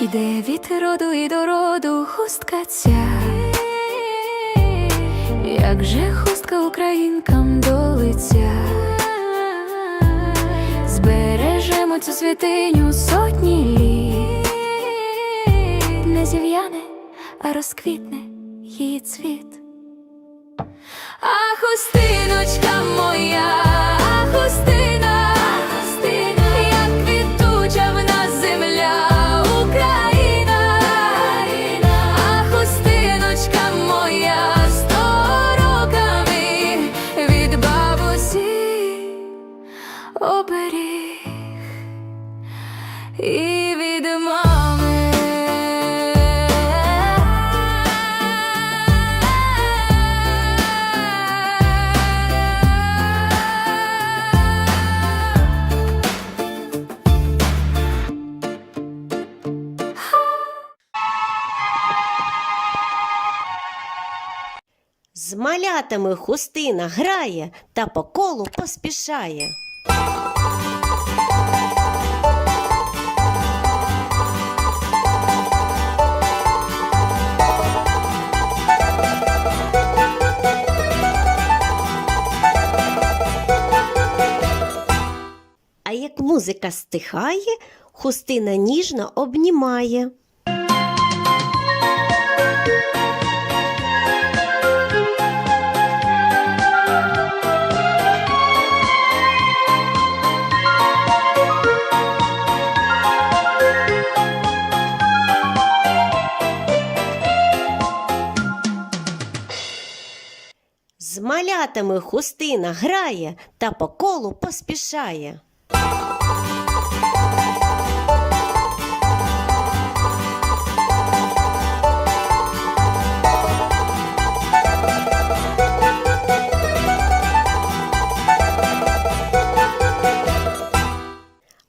Іде від роду і до роду хустка ця, як же хустка українкам до лиця. Збережемо цю святиню сотні літ, не зів'яне, а розквітне її цвіт. А хустиночка моя, а хустина, З малятами хустина грає та по колу поспішає. А як музика стихає, хустина ніжно обнімає. Малятами хустина грає та по колу поспішає.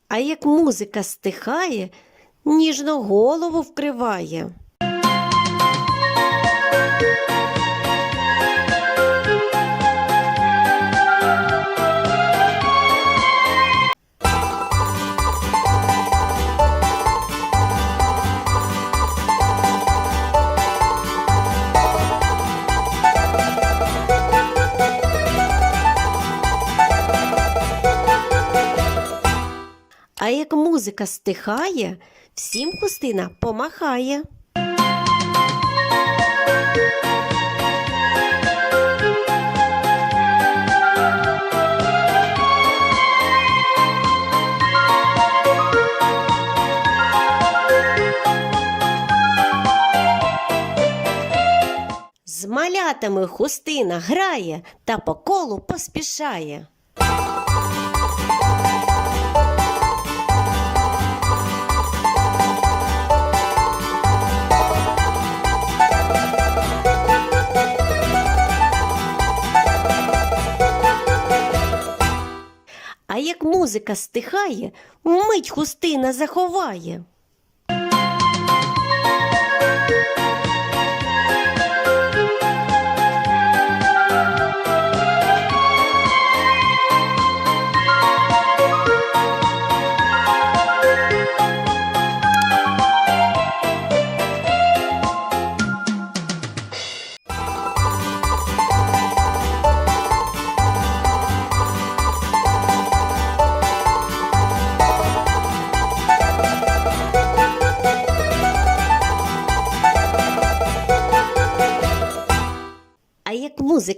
А як музика стихає, ніжно голову вкриває. Музика стихає, всім хустина помахає. З малятами хустина грає та по колу поспішає. Музика стихає, мить хустина заховає.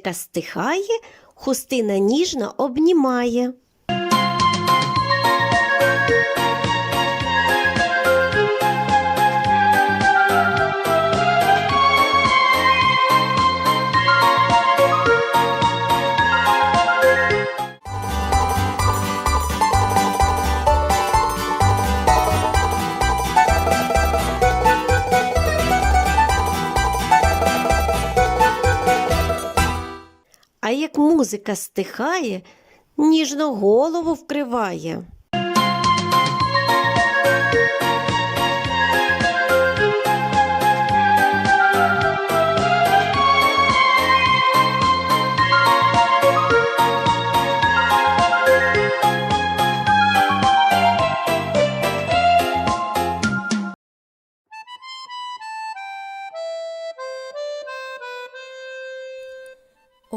Музика стихає, хустина ніжно обнімає. Музика стихає, ніжно голову вкриває.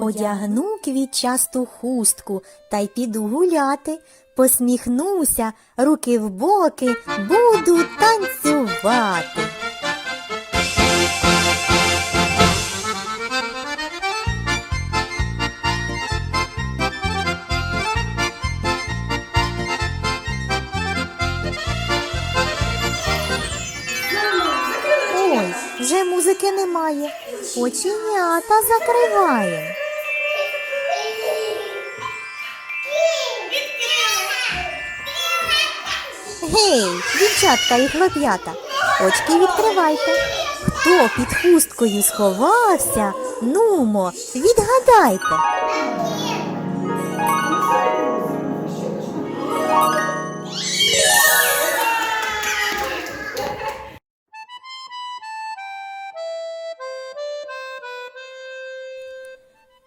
Одягну квітчасту хустку та й піду гуляти. Посміхнуся, руки в боки, буду танцювати. Ой, вже музики немає. Оченята закриваємо. Гей, дівчатка і хлоп'ята, очки відкривайте. Хто під хусткою сховався? Нумо, відгадайте.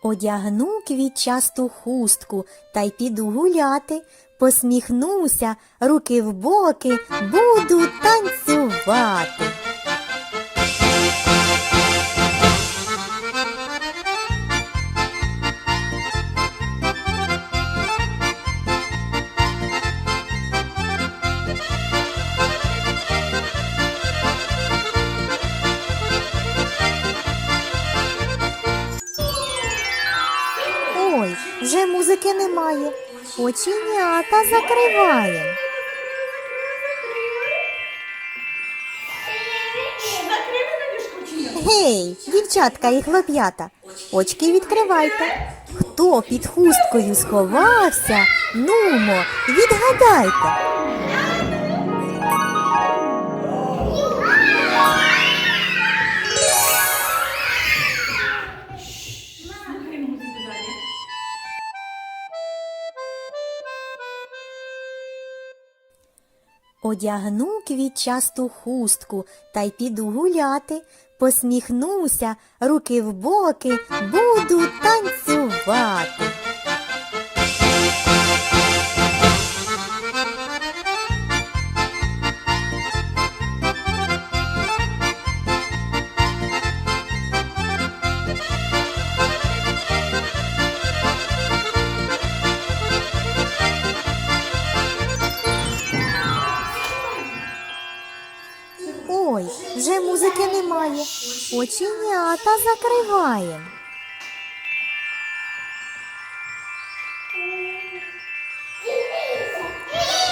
Одягну квітчасту хустку та й піду гуляти. Посміхнуся, руки в боки, буду танцювати. Немає. Оченята закриває. Гей, дівчатка і хлоп'ята, очки відкривайте. Хто під хусткою сховався? Нумо, відгадайте. Одягну квітчасту хустку та й піду гуляти. Посміхнуся, руки в боки, буду танцювати. Ой, вже музики немає. Оченята закриває.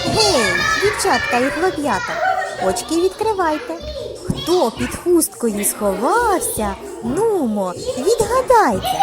Гей, дівчатка і хлоп'ята, очки відкривайте. Хто під хусткою сховався? Нумо, відгадайте.